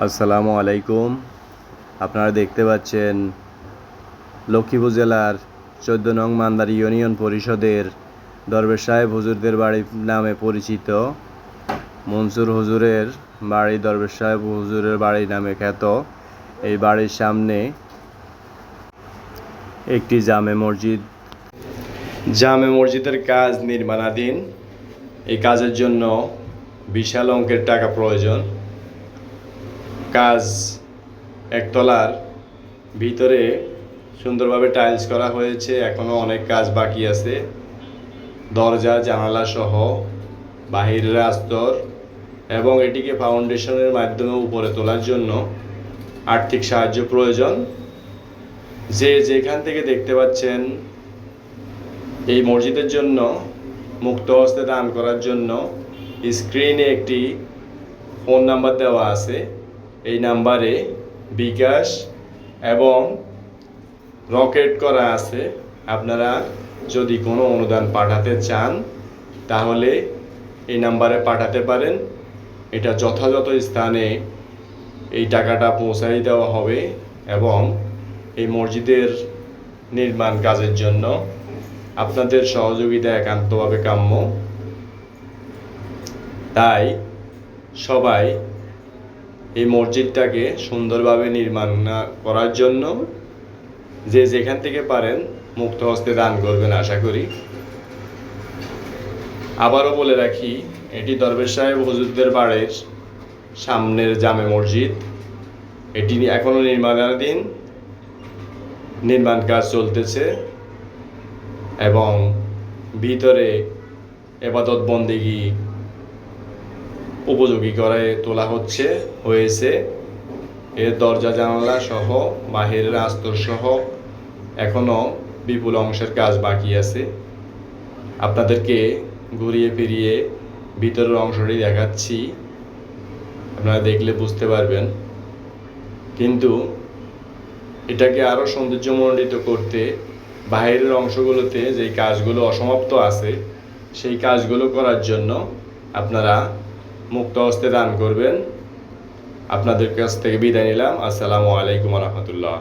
আসসালামু আলাইকুম। আপনারা দেখতে পাচ্ছেন লক্ষ্মীপুর জেলার চোদ্দ নং মান্দারি ইউনিয়ন পরিষদের দরবেশ সাহেব হুজুরদের বাড়ি নামে পরিচিত মনসুর হুজুরের বাড়ি, দরবেশ সাহেব হুজুরের বাড়ি নামে খ্যাত। এই বাড়ির সামনে একটি জামে মসজিদ। জামে মসজিদের কাজ নির্মাণাধীন। এই কাজের জন্য বিশাল অঙ্কের টাকা প্রয়োজন। কাজ একতলার ভিতরে সুন্দরভাবে টাইলস করা হয়েছে এখনও অনেক কাজ বাকি আছে। দরজা, জানালা সহ বাহিরের আস্তর এবং এটিকে ফাউন্ডেশনের মাধ্যমে উপরে তোলার জন্য আর্থিক সাহায্য প্রয়োজন। যে যেখান থেকে দেখতে পাচ্ছেন, এই মসজিদের জন্য মুক্ত হস্তে দান করার জন্য স্ক্রিনে একটি ফোন নাম্বার দেওয়া আছে। এই নাম্বারে বিকাশ এবং রকেট করা আছে। আপনারা যদি কোনো অনুদান পাঠাতে চান, তাহলে এই নাম্বারে পাঠাতে পারেন। এটা যথাযথ স্থানে এই টাকাটা পৌঁছাই দেওয়া হবে এবং এই মসজিদের নির্মাণ কাজের জন্য আপনাদের সহযোগিতা একান্তভাবে কাম্য। তাই সবাই এই মসজিদটাকে সুন্দরভাবে নির্মাণ না- করার জন্য যে যেখান থেকে পারেন মুক্ত হস্তে দান করবেন আশা করি। আবারও বলে রাখি, এটি দরবেশ সাহেব হুজুরদের বাড়ির সামনের জামে মসজিদ। এটি এখনও নির্মাণাধীন, নির্মাণ কাজ চলতেছে এবং ভিতরে এবাদত বন্দিগি উপযোগী করে তোলা হচ্ছে, হয়েছে। এর দরজা, জানালা সহ বাহিরের আস্তর সহ এখনও বিপুল অংশের কাজ বাকি আছে। আপনাদেরকে ঘুরিয়ে ফিরিয়ে ভিতরের অংশটি দেখাচ্ছি। আপনারা দেখলে বুঝতে পারবেন। কিন্তু এটাকে আরও সৌন্দর্যমণ্ডিত করতে বাইরের অংশগুলোতে যেই কাজগুলো অসমাপ্ত আছে, সেই কাজগুলো করার জন্য আপনারা মুক্ত হস্তে দান করবেন। আপনাদের কাছ থেকে বিদায় নিলাম। আসসালামু আলাইকুম রহমতুল্লাহ।